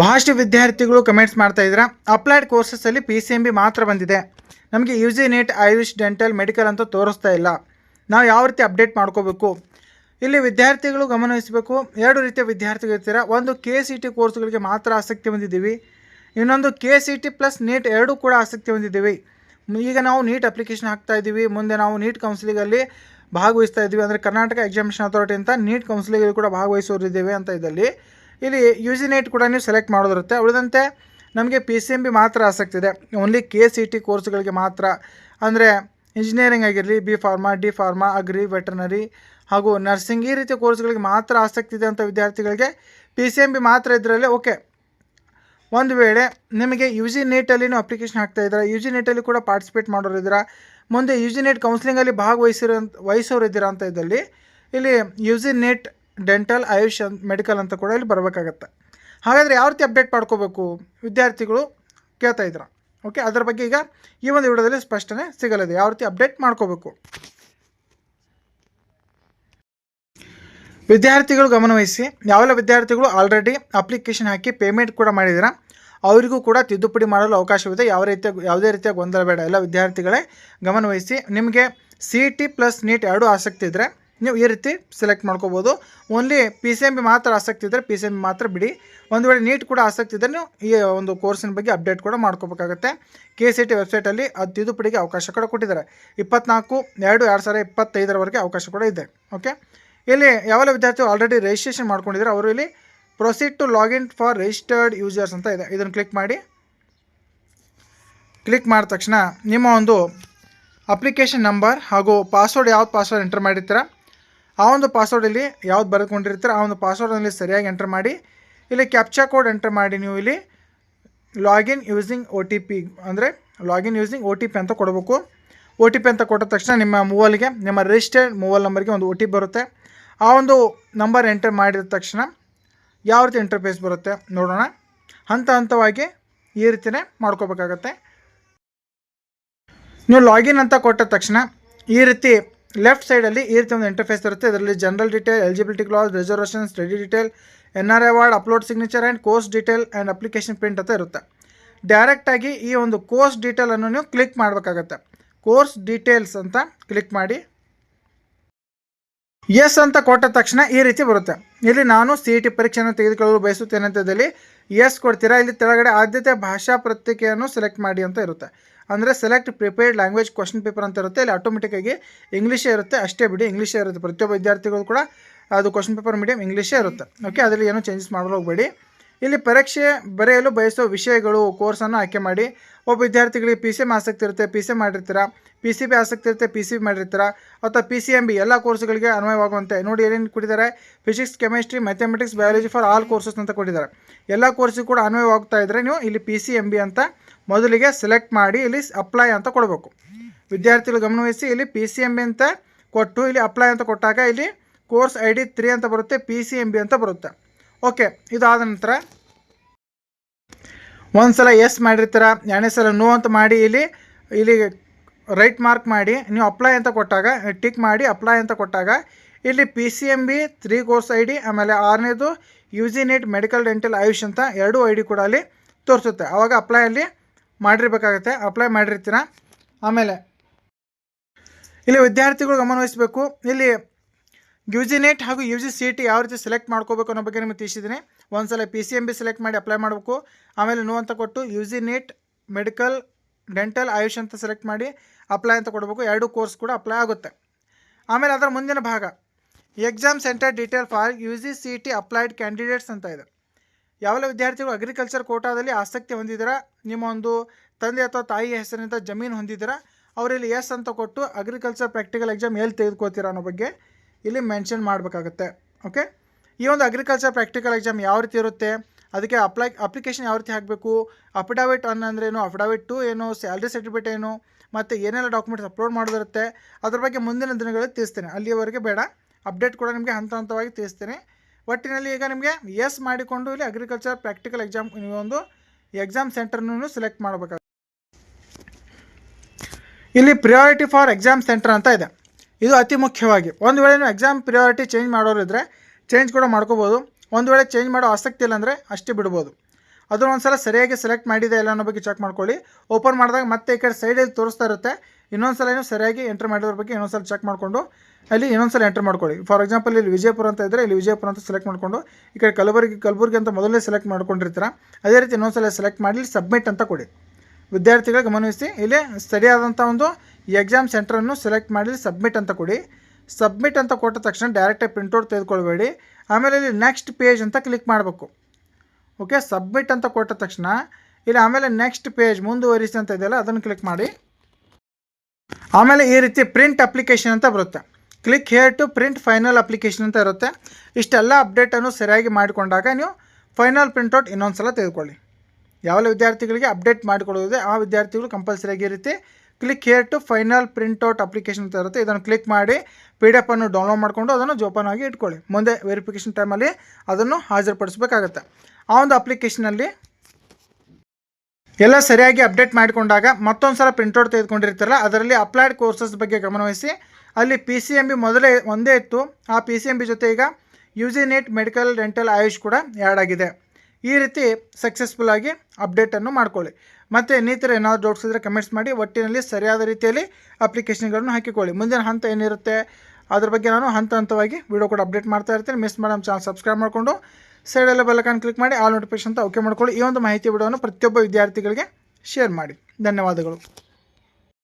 ಬಹಳಷ್ಟು ವಿದ್ಯಾರ್ಥಿಗಳು ಕಮೆಂಟ್ಸ್ ಮಾಡ್ತಾ ಇದ್ದೀರಾ ಅಪ್ಲೈಡ್ ಕೋರ್ಸಸ್ಸಲ್ಲಿ ಪಿ ಸಿ ಎಂ ಬಿ ಮಾತ್ರ ಬಂದಿದೆ. ನಮಗೆ U G NEET Ayush dental medical ಅಂತ ತೋರಿಸ್ತಾ ಇಲ್ಲ. ನಾವು ಯಾವ ರೀತಿ ಅಪ್ಡೇಟ್ ಮಾಡ್ಕೋಬೇಕು? ಇಲ್ಲಿ ವಿದ್ಯಾರ್ಥಿಗಳು ಗಮನವಹಿಸಬೇಕು ಎರಡು ರೀತಿಯ ವಿದ್ಯಾರ್ಥಿಗಳು ಇರ್ತೀರ. ಒಂದು ಕೆ ಸಿ ಟಿ ಕೋರ್ಸ್ಗಳಿಗೆ ಮಾತ್ರ ಆಸಕ್ತಿ ಹೊಂದಿದ್ದೀವಿ. ಇನ್ನೊಂದು K C T plus NEET ಎರಡೂ ಕೂಡ ಆಸಕ್ತಿ ಹೊಂದಿದ್ದೀವಿ. ಈಗ ನಾವು ನೀಟ್ ಅಪ್ಲಿಕೇಶನ್ ಹಾಕ್ತಾ ಇದ್ದೀವಿ. ಮುಂದೆ ನಾವು ನೀಟ್ ಕೌನ್ಸಿಲಿಂಗಲ್ಲಿ ಭಾಗವಹಿಸ್ತಾ ಇದ್ದೀವಿ. ಅಂದರೆ ಕರ್ನಾಟಕ ಎಕ್ಸಾಮಿನೇಷನ್ ಅಥಾರಿಟಿ ಅಂತ ನೀಟ್ ಕೌನ್ಸಿಲಿಂಗಲ್ಲಿ ಕೂಡ ಭಾಗವಹಿಸೋರಿದ್ದೇವೆ ಅಂತ ಇದ್ದಲ್ಲಿ. ಇಲ್ಲಿ ಯು ನೀಟ್ ಕೂಡ ನೀವು ಸೆಲೆಕ್ಟ್ ಮಾಡೋದಿರುತ್ತೆ. ಉಳಿದಂತೆ ನಮಗೆ ಪಿ ಸಿ ಎಂ ಬಿ ಮಾತ್ರ ಆಸಕ್ತಿ ಇದೆ. ಓನ್ಲಿ ಕೆ ಸಿ ಟಿ ಕೋರ್ಸ್ಗಳಿಗೆ ಮಾತ್ರ. ಅಂದರೆ ಇಂಜಿನಿಯರಿಂಗ್ ಆಗಿರಲಿ B pharma D pharma agri veterinary ಹಾಗೂ ನರ್ಸಿಂಗ್ ಈ ರೀತಿಯ ಕೋರ್ಸ್ಗಳಿಗೆ ಮಾತ್ರ ಆಸಕ್ತಿ ಇದೆ ಅಂತ ವಿದ್ಯಾರ್ಥಿಗಳಿಗೆ ಪಿ ಸಿ ಎಂ ಬಿ ಮಾತ್ರ ಇದರಲ್ಲಿ ಓಕೆ ಒಂದು ವೇಳೆ ನಿಮಗೆ ಯು ಜಿ ನೀಟಲ್ಲಿನೂ ಅಪ್ಲಿಕೇಶನ್ ಹಾಕ್ತಾ ಇದ್ದೀರಾ ಯು ಜಿ ನೀಟಲ್ಲಿ ಕೂಡ ಪಾರ್ಟಿಸಿಪೇಟ್ ಮಾಡೋರು ಇದ್ದೀರಾ, ಮುಂದೆ ಯು ಜಿ ನೀಟ್ ಕೌನ್ಸಿಲಿಂಗಲ್ಲಿ ಭಾಗವಹಿಸಿರೋ ವಹಿಸೋರು ಇದ್ದೀರಾ ಅಂತ ಇದ್ದಲ್ಲಿ, ಇಲ್ಲಿ U G NEET dental, Ayush medical ಅಂತ ಕೂಡ ಇಲ್ಲಿ ಬರಬೇಕಾಗತ್ತೆ. ಹಾಗಾದರೆ ಯಾವ ರೀತಿ ಅಪ್ಡೇಟ್ ಮಾಡ್ಕೋಬೇಕು? ವಿದ್ಯಾರ್ಥಿಗಳು ಕೇಳ್ತಾ ಇದ್ರ. ಓಕೆ ಅದರ ಬಗ್ಗೆ ಈಗ ಈ ಒಂದು ವಿಡಿಯೋದಲ್ಲಿ ಸ್ಪಷ್ಟನೆ ಸಿಗಲಿದೆ. ಯಾವ ರೀತಿ ಅಪ್ಡೇಟ್ ಮಾಡ್ಕೋಬೇಕು? ವಿದ್ಯಾರ್ಥಿಗಳು ಗಮನವಹಿಸಿ ಯಾವೆಲ್ಲ ವಿದ್ಯಾರ್ಥಿಗಳು ಆಲ್ರೆಡಿ ಅಪ್ಲಿಕೇಶನ್ ಹಾಕಿ ಪೇಮೆಂಟ್ ಕೂಡ ಮಾಡಿದ್ದೀರಾ ಅವರಿಗೂ ಕೂಡ ತಿದ್ದುಪಡಿ ಮಾಡಲು ಅವಕಾಶವಿದೆ. ಯಾವ ರೀತಿಯ ಯಾವುದೇ ರೀತಿಯ ಗೊಂದಲ ಬೇಡ. ಎಲ್ಲ ವಿದ್ಯಾರ್ಥಿಗಳೇ ಗಮನವಹಿಸಿ ನಿಮಗೆ ಸಿ ಟಿ ಪ್ಲಸ್ ನೀಟ್ ಎರಡೂ ಆಸಕ್ತಿ ಇದ್ದರೆ ನೀವು ಈ ರೀತಿ ಸೆಲೆಕ್ಟ್ ಮಾಡ್ಕೋಬೋದು. Only P C M B ಮಾತ್ರ ಆಸಕ್ತಿ ಇದ್ದರೆ ಪಿ ಸಿ ಎಂ ಬಿ ಮಾತ್ರ ಬಿಡಿ. ಒಂದು ವೇಳೆ ನೀಟ್ ಕೂಡ ಆಸಕ್ತಿ ಇದ್ದರೆ ನೀವು ಈ ಒಂದು ಕೋರ್ಸಿನ ಬಗ್ಗೆ ಅಪ್ಡೇಟ್ ಕೂಡ ಮಾಡ್ಕೋಬೇಕಾಗುತ್ತೆ. ಕೆ ಸಿ ಟಿ ವೆಬ್ಸೈಟಲ್ಲಿ ಅದು ತಿದ್ದುಪಡಿಗೆ ಅವಕಾಶ ಕೂಡ ಕೊಟ್ಟಿದ್ದಾರೆ. ಇಪ್ಪತ್ನಾಲ್ಕು, ಎರಡು ಎರಡು ಸಾವಿರ ಇಪ್ಪತ್ತೈದರವರೆಗೆ ಅವಕಾಶ ಕೂಡ ಇದೆ. ಓಕೆ ಇಲ್ಲಿ ಯಾವೆಲ್ಲ ವಿದ್ಯಾರ್ಥಿಗಳು ಆಲ್ರೆಡಿ ರಿಜಿಸ್ಟ್ರೇಷನ್ ಮಾಡ್ಕೊಂಡಿದ್ದಾರೆ, ಅವರು ಇಲ್ಲಿ proceed to login for registered users ಅಂತ ಇದೆ. ಇದನ್ನು ಕ್ಲಿಕ್ ಮಾಡಿ. ಕ್ಲಿಕ್ ಮಾಡಿದ ತಕ್ಷಣ ನಿಮ್ಮ ಒಂದು ಅಪ್ಲಿಕೇಶನ್ ನಂಬರ್ ಹಾಗೂ ಪಾಸ್ವರ್ಡ್ ಯಾವ್ದು ಪಾಸ್ವರ್ಡ್ ಎಂಟರ್ ಮಾಡಿರ್ತೀರ? ಆ ಒಂದು ಪಾಸ್ವರ್ಡ್ ಇಲ್ಲಿ ಯಾವ್ದು ಬರೆದುಕೊಂಡಿರ್ತೀರ ಆ ಒಂದು ಪಾಸ್ವರ್ಡಲ್ಲಿ ಸರಿಯಾಗಿ ಎಂಟರ್ ಮಾಡಿ, ಇಲ್ಲಿ ಕ್ಯಾಪ್ಚಾ ಕೋಡ್ ಎಂಟರ್ ಮಾಡಿ ನೀವು ಇಲ್ಲಿ login using O T P ಅಂದರೆ login using O T P ಅಂತ ಕೊಡಬೇಕು. ಒ ಟಿ ಪಿ ಅಂತ ಕೊಟ್ಟ ತಕ್ಷಣ ನಿಮ್ಮ ಮೊಬೈಲ್ಗೆ ನಿಮ್ಮ ರಿಜಿಸ್ಟರ್ಡ್ ಮೊಬೈಲ್ ನಂಬರ್ಗೆ ಒಂದು ಒ ಟಿ ಪಿ ಬರುತ್ತೆ. ಆ ಒಂದು ನಂಬರ್ ಎಂಟರ್ ಮಾಡಿದ ತಕ್ಷಣ ಯಾವ ರೀತಿ ಇಂಟರ್ಫೇಸ್ ಬರುತ್ತೆ ನೋಡೋಣ. ಹಂತ ಹಂತವಾಗಿ ಈ ರೀತಿಯೇ ಮಾಡ್ಕೋಬೇಕಾಗತ್ತೆ. ನೀವು ಲಾಗಿನ್ ಅಂತ ಕೊಟ್ಟ ತಕ್ಷಣ ಈ ರೀತಿ ಲೆಫ್ಟ್ ಸೈಡಲ್ಲಿ ಈ ರೀತಿ ಒಂದು ಇಂಟರ್ಫೇಸ್ ಇರುತ್ತೆ. ಇದರಲ್ಲಿ general detail, eligibility class reservation study detail N R I ward upload signature and course detail and application print ಅಂತ ಇರುತ್ತೆ. ಡೈರೆಕ್ಟಾಗಿ ಈ ಒಂದು ಕೋರ್ಸ್ ಡೀಟೇಲನ್ನು ನೀವು ಕ್ಲಿಕ್ ಮಾಡಬೇಕಾಗತ್ತೆ. ಕೋರ್ಸ್ ಡೀಟೇಲ್ಸ್ ಅಂತ ಕ್ಲಿಕ್ ಮಾಡಿ. ಎಸ್ ಅಂತ ಕೊಟ್ಟ ತಕ್ಷಣ ಈ ರೀತಿ ಬರುತ್ತೆ. ಇಲ್ಲಿ ನಾನು ಸಿ ಇ ಟಿ ಪರೀಕ್ಷೆಯನ್ನು ತೆಗೆದುಕೊಳ್ಳಲು ಬಯಸುತ್ತೇನೆ ಅಂತದಲ್ಲಿ ಎಸ್ ಕೊಡ್ತೀರಾ? ಇಲ್ಲಿ ಕೆಳಗಡೆ ಆದ್ಯತೆ ಭಾಷಾ ಪ್ರತ್ಯೇಕೆಯನ್ನು ಸೆಲೆಕ್ಟ್ ಮಾಡಿ ಅಂತ ಇರುತ್ತೆ. ಅಂದರೆ select prepared language question paper ಅಂತ ಇರುತ್ತೆ. ಇಲ್ಲಿ ಆಟೋಮೆಟಿಕ್ಕಾಗಿ ಇಂಗ್ಲೀಷೇ ಇರುತ್ತೆ. ಅಷ್ಟೇ ಬಿಡಿ ಇಂಗ್ಲೀಷೇ ಇರುತ್ತೆ. ಪ್ರತಿಯೊಬ್ಬ ವಿದ್ಯಾರ್ಥಿಗಳು ಕೂಡ ಅದು ಕ್ವಶನ್ ಪೇಪರ್ ಮೀಡಿಯಮ್ ಇಂಗ್ಲೀಷೇ ಇರುತ್ತೆ. ಓಕೆ ಅದರಲ್ಲಿ ಏನೂ ಚೇಂಜಸ್ ಮಾಡಲು ಹೋಗಬೇಡಿ. ಇಲ್ಲಿ ಪರೀಕ್ಷೆ ಬರೆಯಲು ಬಯಸೋ ವಿಷಯಗಳು ಕೋರ್ಸನ್ನು ಆಯ್ಕೆ ಮಾಡಿ. ಒಬ್ಬ ವಿದ್ಯಾರ್ಥಿಗಳಿಗೆ ಪಿ ಸಿ ಎಂ ಆಸಕ್ತಿ ಇರುತ್ತೆ ಪಿ ಸಿ ಎಂ ಮಾಡಿರ್ತೀರಾ? ಪಿ ಸಿ ಬಿ ಆಸಕ್ತಿ ಇರುತ್ತೆ ಪಿ ಸಿ ಬಿ ಮಾಡಿರ್ತೀರಾ? ಅಥವಾ ಪಿ ಸಿ ಎಂ ಬಿ ಎಲ್ಲ ಕೋರ್ಸ್ಗಳಿಗೆ ಅನ್ವಯವಾಗುವಂತೆ? ನೋಡಿ ಏನೇನು ಕೊಟ್ಟಿದ್ದಾರೆ? Physics chemistry mathematics biology for all courses ಅಂತ ಕೊಟ್ಟಿದ್ದಾರೆ. ಎಲ್ಲ ಕೋರ್ಸಿಗೆ ಕೂಡ ಅನ್ವಯವಾಗ್ತಾ ಇದ್ದರೆ ನೀವು ಇಲ್ಲಿ ಪಿ ಸಿ ಎಂ ಬಿ ಅಂತ ಮೊದಲಿಗೆ ಸೆಲೆಕ್ಟ್ ಮಾಡಿ ಇಲ್ಲಿ ಅಪ್ಲೈ ಅಂತ ಕೊಡಬೇಕು. ವಿದ್ಯಾರ್ಥಿಗಳು ಗಮನವಹಿಸಿ ಇಲ್ಲಿ ಪಿ ಸಿ ಎಂ ಬಿ ಅಂತ ಕೊಟ್ಟು, ಇಲ್ಲಿ ಅಪ್ಲೈ ಅಂತ ಕೊಟ್ಟಾಗ ಇಲ್ಲಿ ಕೋರ್ಸ್ ಐ ಡಿ ತ್ರೀ ಅಂತ ಬರುತ್ತೆ ಪಿ ಸಿ ಎಂ ಬಿ ಅಂತ ಬರುತ್ತೆ. ಓಕೆ, ಇದಾದ ನಂತರ ಒಂದು ಸಲ ಎಸ್ ಮಾಡಿರ್ತೀರ? ಎರಡನೇ ಸಲ ನೋ ಅಂತ ಮಾಡಿ ಇಲ್ಲಿ ಇಲ್ಲಿ ರೈಟ್ ಮಾರ್ಕ್ ಮಾಡಿ, ನೀವು ಅಪ್ಲೈ ಅಂತ ಕೊಟ್ಟಾಗ ಟಿಕ್ ಮಾಡಿ ಅಪ್ಲೈ ಅಂತ ಕೊಟ್ಟಾಗ, ಇಲ್ಲಿ P C M B three course I D ಆಮೇಲೆ ಆರನೇದು U G NEET medical dental Ayush ಅಂತ ಎರಡೂ ಐ ಡಿ ಕೂಡ ಅಲ್ಲಿ ತೋರಿಸುತ್ತೆ. ಆವಾಗ ಅಪ್ಲೈ ಅಲ್ಲಿ ಮಾಡಿರ್ಬೇಕಾಗತ್ತೆ. ಅಪ್ಲೈ ಮಾಡಿರ್ತೀರ? ಆಮೇಲೆ, ಇಲ್ಲಿ ವಿದ್ಯಾರ್ಥಿಗಳು ಗಮನವಹಿಸಬೇಕು ಇಲ್ಲಿ ಯು ಹಾಗೂ ಯು ಜಿ ಸಿ ಟಿ ಯಾವ ರೀತಿ ಸೆಲೆಕ್ಟ್ ಮಾಡ್ಕೋಬೇಕು ಅನ್ನೋ ಬಗ್ಗೆ ನಿಮಗೆ ತಿಳಿಸಿದ್ದೀನಿ. ಒಂದು ಸಲ P C M B select ಮಾಡಿ ಅಪ್ಲೈ ಮಾಡಬೇಕು. ಆಮೇಲೆ ನೋ ಅಂತ ಕೊಟ್ಟು U G NEET medical dental Ayush ಅಂತ ಸೆಲೆಕ್ಟ್ ಮಾಡಿ ಅಪ್ಲೈ ಅಂತ ಕೊಡಬೇಕು. ಎರಡು ಕೋರ್ಸ್ ಕೂಡ ಅಪ್ಲೈ ಆಗುತ್ತೆ. ಆಮೇಲೆ ಅದರ ಮುಂದಿನ ಭಾಗ exam centre detail for U G C T applied candidates ಅಂತ ಇದೆ. ಯಾವೆಲ್ಲ ವಿದ್ಯಾರ್ಥಿಗಳು ಅಗ್ರಿಕಲ್ಚರ್ ಕೋಟಾದಲ್ಲಿ ಆಸಕ್ತಿ ಹೊಂದಿದ್ದೀರಾ ನಿಮ್ಮ ಒಂದು ತಂದೆ ಅಥವಾ ತಾಯಿ ಹೆಸರಿನಿಂದ ಜಮೀನು ಹೊಂದಿದ್ದೀರಾ ಅವರಲ್ಲಿ ಎಸ್ ಅಂತ ಕೊಟ್ಟು ಅಗ್ರಿಕಲ್ಚರ್ ಪ್ರಾಕ್ಟಿಕಲ್ ಎಕ್ಸಾಮ್ ಎಲ್ಲಿ ತೆಗೆದುಕೋತೀರಾ ಅನ್ನೋ ಬಗ್ಗೆ ಇಲ್ಲಿ ಮೆನ್ಷನ್ ಮಾಡಬೇಕಾಗುತ್ತೆ ಓಕೆ ಈ ಒಂದು ಅಗ್ರಿಕಲ್ಚರ್ ಪ್ರಾಕ್ಟಿಕಲ್ ಎಕ್ಸಾಮ್ ಯಾವ ರೀತಿ ಇರುತ್ತೆ, ಅದಕ್ಕೆ ಅಪ್ಲೈ ಅಪ್ಲಿಕೇಶನ್ ಯಾವ ರೀತಿ ಹಾಕಬೇಕು ಅಫಿಡಾವಿಟ್ ಒನ್ ಏನು ಅಫಿಡಾವಿಟ್ ಟು ಏನು ಸ್ಯಾಲ್ರಿ ಸರ್ಟಿಫಿಕೇಟ್ ಏನು, ಮತ್ತು ಏನೆಲ್ಲ ಡಾಕ್ಯುಮೆಂಟ್ಸ್ ಅಪ್ಲೋಡ್ ಮಾಡೋದಿರುತ್ತೆ, ಅದ್ರ ಬಗ್ಗೆ ಮುಂದಿನ ದಿನಗಳಲ್ಲಿ ತಿಳಿಸ್ತೇನೆ. ಅಲ್ಲಿಯವರೆಗೆ ಬೇಡ ಅಪ್ಡೇಟ್ ಕೂಡ ನಿಮಗೆ ಹಂತ ಹಂತವಾಗಿ ತಿಳಿಸ್ತೇನೆ. ಒಟ್ಟಿನಲ್ಲಿ ಈಗ ನಿಮಗೆ ಎಸ್ ಮಾಡಿಕೊಂಡು ಇಲ್ಲಿ ಅಗ್ರಿಕಲ್ಚರ್ ಪ್ರಾಕ್ಟಿಕಲ್ ಎಕ್ಸಾಮ್ ಒಂದು ಎಕ್ಸಾಮ್ ಸೆಂಟರ್ನೂ ಸೆಲೆಕ್ಟ್ ಮಾಡಬೇಕಾಗುತ್ತೆ. ಇಲ್ಲಿ ಪ್ರಿಯಾರಿಟಿ ಫಾರ್ ಎಕ್ಸಾಮ್ ಸೆಂಟರ್ ಅಂತ ಇದೆ. ಇದು ಅತಿ ಮುಖ್ಯವಾಗಿ. ಒಂದು ವೇಳೆ ನೀವು ಎಕ್ಸಾಮ್ ಪ್ರಿಯಾರಿಟಿ ಚೇಂಜ್ ಮಾಡೋರಿದ್ರೆ ಚೇಂಜ್ ಕೂಡ ಮಾಡ್ಕೋಬೋದು. ಒಂದು ವೇಳೆ ಚೇಂಜ್ ಮಾಡೋ ಆಸಕ್ತಿ ಇಲ್ಲ ಅಂದರೆ ಅಷ್ಟೇ ಬಿಡ್ಬೋದು. ಅದನ್ನು ಒಂದು ಸಲ ಸರಿಯಾಗಿ ಸೆಲೆಕ್ಟ್ ಮಾಡಿದೆ ಇಲ್ಲ ಅನ್ನೋ ಬಗ್ಗೆ ಚೆಕ್ ಮಾಡ್ಕೊಳ್ಳಿ. ಓಪನ್ ಮಾಡಿದಾಗ ಮತ್ತೆ ಈ ಕಡೆ ಸೈಡಲ್ಲಿ ತೋರಿಸ್ತಾ ಇರುತ್ತೆ. ಇನ್ನೊಂದು ಸಲ ಏನು ಸರಿಯಾಗಿ ಎಂಟ್ರ್ ಮಾಡಿದ್ರ ಬಗ್ಗೆ ಇನ್ನೊಂದು ಸಲ ಚೆಕ್ ಮಾಡಿಕೊಂಡು ಅಲ್ಲಿ ಇನ್ನೊಂದು ಸಲ ಎಂಟ್ರ್ ಮಾಡ್ಕೊಳ್ಳಿ. ಫಾರ್ ಎಕ್ಸಾಂಪಲ್ ಇಲ್ಲಿ ವಿಜಯಪುರ ಅಂತ ಇದ್ದರೆ ಇಲ್ಲಿ ವಿಜಯಪುರ ಅಂತ ಸೆಲೆಕ್ಟ್ ಮಾಡಿಕೊಂಡು ಈ ಕಡೆ ಕಲಬುರ್ಗಿ, ಕಲಬುರಗಿ ಅಂತ ಮೊದಲೇ ಸೆಲೆಕ್ಟ್ ಮಾಡ್ಕೊಂಡಿರ್ತೀರ? ಅದೇ ರೀತಿ ಇನ್ನೊಂದು ಸಲ ಸೆಲೆಕ್ಟ್ ಮಾಡಿ ಸಬ್ಮಿಟ್ ಅಂತ ಕೊಡಿ. ವಿದ್ಯಾರ್ಥಿಗಳು ಗಮನಿಸಿ ಇಲ್ಲಿ ಸರಿಯಾದಂಥ ಒಂದು ಎಕ್ಸಾಮ್ ಸೆಂಟ್ರನ್ನು ಸೆಲೆಕ್ಟ್ ಮಾಡಿ ಸಬ್ಮಿಟ್ ಅಂತ ಕೊಡಿ. ಸಬ್ಮಿಟ್ ಅಂತ ಕೊಟ್ಟ ತಕ್ಷಣ ಡೈರೆಕ್ಟಾಗಿ ಪ್ರಿಂಟೌಟ್ ತೆಗೆದುಕೊಳ್ಬೇಡಿ. ಆಮೇಲೆ ಇಲ್ಲಿ ನೆಕ್ಸ್ಟ್ ಪೇಜ್ ಅಂತ ಕ್ಲಿಕ್ ಮಾಡಬೇಕು. ಓಕೆ ಸಬ್ಮಿಟ್ ಅಂತ ಕೊಟ್ಟ ತಕ್ಷಣ ಇಲ್ಲಿ ಆಮೇಲೆ ನೆಕ್ಸ್ಟ್ ಪೇಜ್ ಮುಂದುವರಿಸಿ ಅಂತ ಇದೆಯಲ್ಲ, ಅದನ್ನು ಕ್ಲಿಕ್ ಮಾಡಿ. ಆಮೇಲೆ ಈ ರೀತಿ ಪ್ರಿಂಟ್ ಅಪ್ಲಿಕೇಶನ್ ಅಂತ ಬರುತ್ತೆ. Click here to print final application ಅಂತ ಇರುತ್ತೆ. ಇಷ್ಟೆಲ್ಲ ಅಪ್ಡೇಟನ್ನು ಸರಿಯಾಗಿ ಮಾಡಿಕೊಂಡಾಗ ನೀವು ಫೈನಲ್ ಪ್ರಿಂಟೌಟ್ ಇನ್ನೊಂದು ಸಲ ತೆಗೆದುಕೊಳ್ಳಿ. ಯಾವೆಲ್ಲ ವಿದ್ಯಾರ್ಥಿಗಳಿಗೆ ಅಪ್ಡೇಟ್ ಮಾಡಿಕೊಡೋದಿದೆ, ಆ ವಿದ್ಯಾರ್ಥಿಗಳು ಕಂಪಲ್ಸರಿಯಾಗಿ ಈ ರೀತಿ click here to final printout application ಅಂತ ಇರುತ್ತೆ. ಇದನ್ನು ಕ್ಲಿಕ್ ಮಾಡಿ ಪಿ ಡಿ ಎಫನ್ನು ಡೌನ್ಲೋಡ್ ಮಾಡಿಕೊಂಡು ಅದನ್ನು ಜೋಪನ್ ಆಗಿ ಇಟ್ಕೊಳ್ಳಿ. ಮುಂದೆ ವೆರಿಫಿಕೇಷನ್ ಟೈಮಲ್ಲಿ ಅದನ್ನು ಹಾಜರುಪಡಿಸಬೇಕಾಗತ್ತೆ. ಆ ಒಂದು ಅಪ್ಲಿಕೇಶನಲ್ಲಿ ಎಲ್ಲ ಸರಿಯಾಗಿ ಅಪ್ಡೇಟ್ ಮಾಡಿಕೊಂಡಾಗ ಮತ್ತೊಂದು ಸಲ ಪ್ರಿಂಟೌಟ್ ತೆಗೆದುಕೊಂಡಿರ್ತಾರಲ್ಲ, ಅದರಲ್ಲಿ ಅಪ್ಲೈಡ್ ಕೋರ್ಸಸ್ ಬಗ್ಗೆ ಗಮನವಹಿಸಿ ಅಲ್ಲಿ ಪಿ ಸಿ ಎಂ ಬಿ ಮೊದಲೇ ಒಂದೇ ಇತ್ತು. ಆ ಪಿ ಸಿ ಎಂ ಬಿ ಜೊತೆ ಈಗ U G NEET medical dental Ayush ಕೂಡ ಆ್ಯಡ್ ಆಗಿದೆ. ಈ ರೀತಿ ಸಕ್ಸಸ್ಫುಲ್ ಆಗಿ ಅಪ್ಡೇಟನ್ನು ಮಾಡ್ಕೊಳ್ಳಿ. ಮತ್ತು ಇನ್ನಿತರ ಏನಾದರೂ ಡೌಟ್ಸ್ ಇದ್ದರೆ ಕಮೆಂಟ್ಸ್ ಮಾಡಿ, ಒಟ್ಟಿನಲ್ಲಿ ಸರಿಯಾದ ರೀತಿಯಲ್ಲಿ ಅಪ್ಲಿಕೇಶನ್ಗಳನ್ನು ಹಾಕಿಕೊಳ್ಳಿ. ಮುಂದಿನ ಹಂತ ಏನಿರುತ್ತೆ, ಅದ್ರ ಬಗ್ಗೆ ನಾನು ಹಂತ ಹಂತವಾಗಿ ವಿಡಿಯೋ ಕೂಡ ಅಪ್ಡೇಟ್ ಮಾಡ್ತಾ ಇರ್ತೀನಿ. ಮಿಸ್ ಮಾಡಿ ನಮ್ಮ ಚಾನಲ್ ಸಬ್ಸ್ಕ್ರೈಬ್ ಮಾಡಿಕೊಂಡು ಸೈಡಲ್ಲೇ ಬೆಲ್ಲಕಾನ್ ಕ್ಲಿಕ್ ಮಾಡಿ ಆಲ್ ನೋಟಿಫಿಕೇಶನ್ ಅಂತ ಓಕೆ ಮಾಡ್ಕೊಳ್ಳಿ. ಈ ಒಂದು ಮಾಹಿತಿ ವಿಡಿಯೋವನ್ನು ಪ್ರತಿಯೊಬ್ಬ ವಿದ್ಯಾರ್ಥಿಗಳಿಗೆ ಶೇರ್ ಮಾಡಿ. ಧನ್ಯವಾದಗಳು.